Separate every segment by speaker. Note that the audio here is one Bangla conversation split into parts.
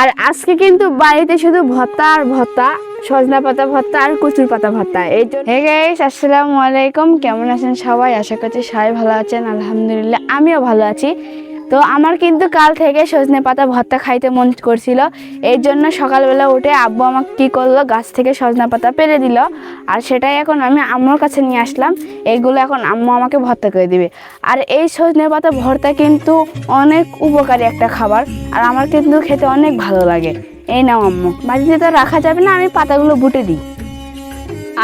Speaker 1: আর আজকে কিন্তু বাড়িতে শুধু ভত্তা আর ভত্তা সজনা পাতা ভত্তা আর কচুর পাতা ভর্তা। এই জন্য হে গাইস আসসালামু আলাইকুম। কেমন আছেন সবাই? আশা করছি সবাই ভালো আছেন, আলহামদুলিল্লাহ, আমিও ভালো আছি। তো আমার কিন্তু কাল থেকে সজনে পাতা ভর্তা খাইতে মন করছিল। এই জন্য সকালবেলা উঠে আব্বু আমাকে কী করল, গাছ থেকে সজনা পাতা পেরে দিল। আর সেটাই এখন আমি আম্মুর কাছে নিয়ে আসলাম। এইগুলো এখন আম্মু আমাকে ভর্তা করে দিবে। আর এই সজনে পাতা ভর্তা কিন্তু অনেক উপকারী একটা খাবার। আর আমার কিন্তু খেতে অনেক ভালো লাগে। এই নাও আম্মু। বাড়িতে তো রাখা যাবে না, আমি পাতাগুলো বুটে দিই।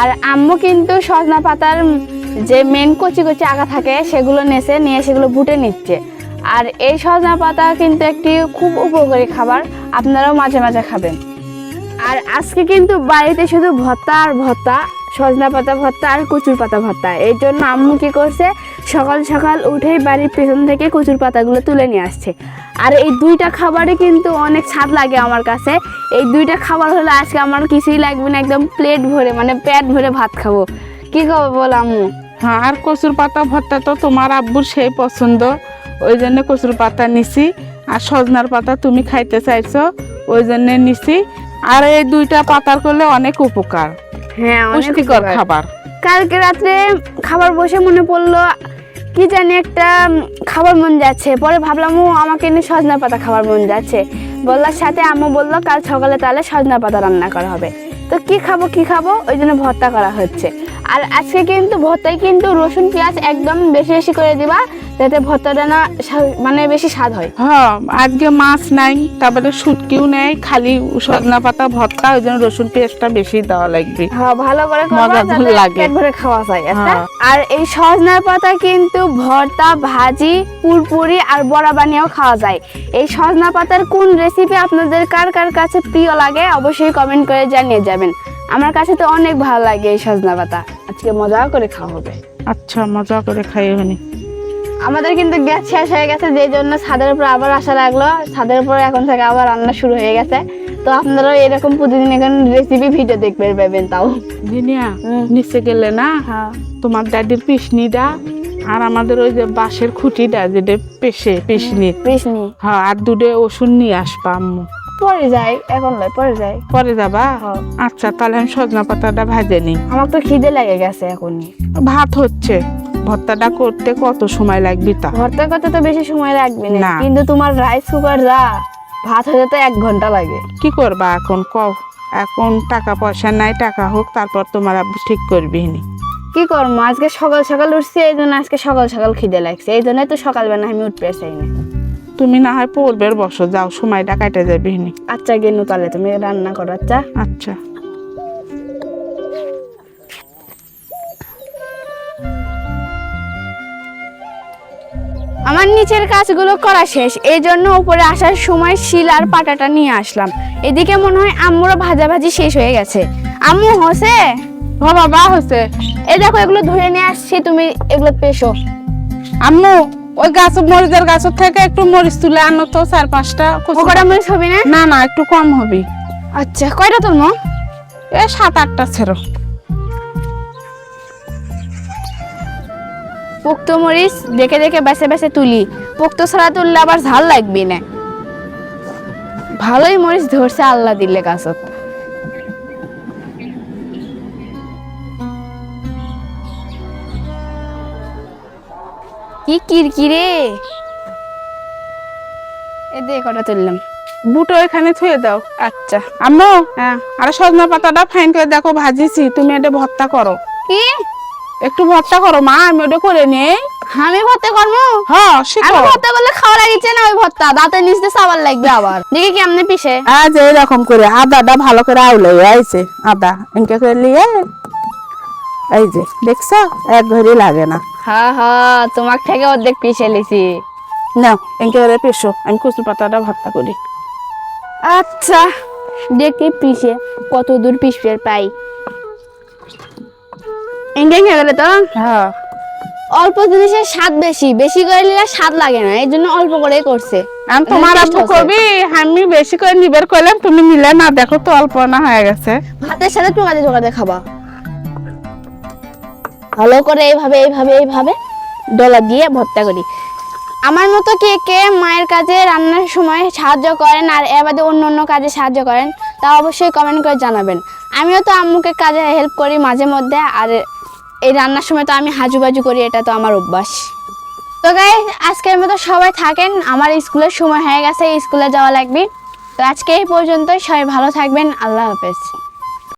Speaker 1: আর আম্মু কিন্তু সজনা পাতার যে মেন কচি কচি আগা থাকে, সেগুলো নেছে নিয়ে সেগুলো বুটে নিচ্ছে। আর এই সজনা পাতা কিন্তু একটি খুব উপকারী খাবার। আপনারাও মাঝে মাঝে খাবেন। আর আজকে কিন্তু বাড়িতে শুধু ভর্তা আর ভর্তা, সজনা পাতা ভর্তা আর কচুর পাতা ভর্তা। এই জন্য আম্মু কী করছে, সকাল সকাল উঠেই বাড়ির পেছন থেকে কচুর পাতাগুলো তুলে নিয়ে আসছে। আর এই দুইটা খাবারই কিন্তু অনেক স্বাদ লাগে আমার কাছে। এই দুইটা খাবার হলে আজকে আমার কিছুই লাগবে না, একদম প্লেট ভরে মানে পেট ভরে ভাত খাব। কী খাব বল আম্মু?
Speaker 2: হ্যাঁ আর কচুর পাতা ভর্তা তো তোমার আব্বুর সেই পছন্দ। ওই জন্য কচুর পাতা নিছি আর সজনার পাতা তুমি খাইতে চাইছো ওই জন্য নিছি। আর এই দুইটা পাতার করলে অনেক উপকার
Speaker 1: হ্যাঁ
Speaker 2: পুষ্টিকর খাবার।
Speaker 1: কালকে রাত্রে খাবার বসে মনে পড়ল কি জানি একটা খাবার মন যাচ্ছে। পরে ভাবলাম ও আমাকে এনে সজনা পাতা খাবার মন যাচ্ছে। বললার সাথে আম্মু বলল কাল সকালে তাহলে সজনা পাতা রান্না করা হবে। তো কি খাব কি খাব? ওই জন্য ভর্তা করা হচ্ছে। আর আজকে কিন্তু ভর্তায় কিন্তু রসুন পেঁয়াজ একদম বেশি বেশি করে দিবা। যাতে ভর্তাটা না মানে বেশি স্বাদ হয়।
Speaker 2: হ্যাঁ আজকে মাছ নাই তারপরে শুটকিও নেই খালি সজনা পাতা ভর্তা ওই জন্য রসুন পেঁয়াজটা বেশি দেওয়া লাগবে।
Speaker 1: হ্যাঁ ভালো করে
Speaker 2: লাগে।
Speaker 1: ভরে খাওয়া যায় আচ্ছা?
Speaker 2: হ্যাঁ।
Speaker 1: আর এই সজনার পাতা কিন্তু ভর্তা ভাজি পুরপুরি আর বড়া বানিয়েও খাওয়া যায়। এই সজনা পাতার কোন রেসিপি আপনাদের কার কার কাছে প্রিয় লাগে অবশ্যই কমেন্ট করে জানিয়ে যাবেন। আমার কাছে তো অনেক ভালো লাগে এই সজনা পাতা। আজকে মজা করে খাওয়া হবে।
Speaker 2: আচ্ছা মজা করে খাই হনি
Speaker 1: আমাদের কিন্তু গ্যাস শেষ হয়ে গেছে যে জন্য ছাদের উপর আবার আসা লাগল। ছাদের উপর এখন থেকে আবার রান্না শুরু হয়ে গেছে। তো আপনারাও এরকম প্রতিদিন এখন রেসিপি ভিডিও দেখতে পাবেন তাও।
Speaker 2: জিনিয়া নিচে গেলে না
Speaker 1: হ্যাঁ।
Speaker 2: তোমার দাদির পিসনিটা আর আমাদের ওই যে বাঁশের খুঁটিটা যেটা পেশে পিসনি
Speaker 1: পিসনি
Speaker 2: হ্যাঁ আর দুটো ওষুধ নিয়ে আসবা আম্মু।
Speaker 1: পরে যাই এখন নয় পরে যাই।
Speaker 2: পরে যাবা?
Speaker 1: হ্যাঁ।
Speaker 2: আচ্ছা তাহলে আমি সজনা পাতাটা ভাজে নিই।
Speaker 1: আমার তো খিদে লেগে গেছে এখনই।
Speaker 2: ভাত হচ্ছে। ভর্তাটা করতে কত সময় লাগবে তা?
Speaker 1: ভর্তা করতে তো বেশি সময় লাগবে না। কিন্তু তোমার রাইস কুকার যা ভাত হতে তো এক ঘণ্টা লাগে।
Speaker 2: কি করবা এখন? কও। এখন টাকা পয়সা নাই টাকা হোক তারপর তোমার আব্বু ঠিক করবি নি।
Speaker 1: কি করব? আজকে সকাল সকাল উঠছি এই জন্য আজকে সকাল সকাল খিদে লাগছে। এই জন্যই তো সকালবেলা আমি উঠতে চাই না
Speaker 2: তুমি না হয় পড়বের বসো যাও সময়টা কাটে যাবে
Speaker 1: আচ্ছা গেনু তাহলে তুমি রান্না করো আচ্ছা?
Speaker 2: আচ্ছা।
Speaker 1: আমার নিচের কাজগুলো করা শেষ এই জন্য উপরে আসার সময় শিল আর পাটাটা নিয়ে আসলাম। এদিকে মনে হয় আম্মুরও ভাজাভাজি শেষ হয়ে গেছে। আম্মু হসে?
Speaker 2: ও বাবা হচ্ছে
Speaker 1: এই দেখো এগুলো ধরে নিয়ে আসছি তুমি এগুলো পেশো
Speaker 2: আম্মু ওই গাছ মরিচের গাছের থেকে একটু মরিচ তুলে আনো তো চার পাঁচটা
Speaker 1: ওকটা মরিচ হবে না?
Speaker 2: না না একটু কম হবে।
Speaker 1: আচ্ছা কয়টা তুলমো
Speaker 2: এ সাত আটটা ছেড়ো।
Speaker 1: পোক্ত মরিচ দেখে দেখে বেছে বেছে তুলি। পোক্ত ছাড়া তুললে আবার ঝাল লাগবে না। ভালোই মরিচ ধরছে আল্লাহ দিলে গাছত। কি কিরকিরে? এ কটা তুললাম।
Speaker 2: বুটো এখানে থুয়ে দাও।
Speaker 1: আচ্ছা।
Speaker 2: আম্মু
Speaker 1: হ্যাঁ।
Speaker 2: আরে সজনা পাতাটা ফাইন করে দেখো ভাজিছি। তুমি এটা ভর্তা করো।
Speaker 1: কি?
Speaker 2: একটু ভর্তা করো মা আমি ওটা করে নেই।
Speaker 1: আমি ভর্তা করব?
Speaker 2: হ্যাঁ
Speaker 1: আমি ভর্তা করলে খাওয়া লাগিছে না ওই ভর্তা। দাঁতের নিচে সাবার লাগবে আবার। দেখি কেমনে পিসে
Speaker 2: আজ এইরকম করে আদাটা ভালো করে আউলে আইছে আদা এনকে করে নিয়ে এই যে দেখছ? এক ঘড়ি লাগে না।
Speaker 1: হ্যাঁ হ্যাঁ তোমার থেকে অর্ধেক পিসে লিছি
Speaker 2: নাও এনকে করে পেশো আমি কচু পাতাটা ভর্তা করি।
Speaker 1: আচ্ছা দেখি পিসে কত দূর পিসের পাই। এঙ্গেং হয়ে গেলে তো?
Speaker 2: হ্যাঁ।
Speaker 1: অল্প জিনিসের স্বাদ বেশি বেশি করে নিলে স্বাদ লাগে না এই জন্য অল্প করেই করছে।
Speaker 2: আমি তোমার আব্বু করবি আমি বেশি করে নিবের তুমি নিলে না দেখো তো অল্প না হয়ে গেছে।
Speaker 1: ভাতের সাথে টুকাতে টুকাতে খাবা। ভালো করে এইভাবে এইভাবে এইভাবে ডলা দিয়ে ভর্তা করি। আমার মতো কে কে মায়ের কাজে রান্নার সময় সাহায্য করেন আর এ বাদে অন্য অন্য কাজে সাহায্য করেন তা অবশ্যই কমেন্ট করে জানাবেন। আমিও তো আম্মুকে কাজে হেল্প করি মাঝে মধ্যে আর এই রান্নার সময় তো আমি হাজুবাজু করি, এটা তো আমার অভ্যাস। তো গাই আজকের মতো সবাই থাকেন, আমার স্কুলের সময় হয়ে গেছে স্কুলে যাওয়া লাগবে। তো আজকে এই পর্যন্তই, সবাই ভালো থাকবেন, আল্লাহ হাফেজ।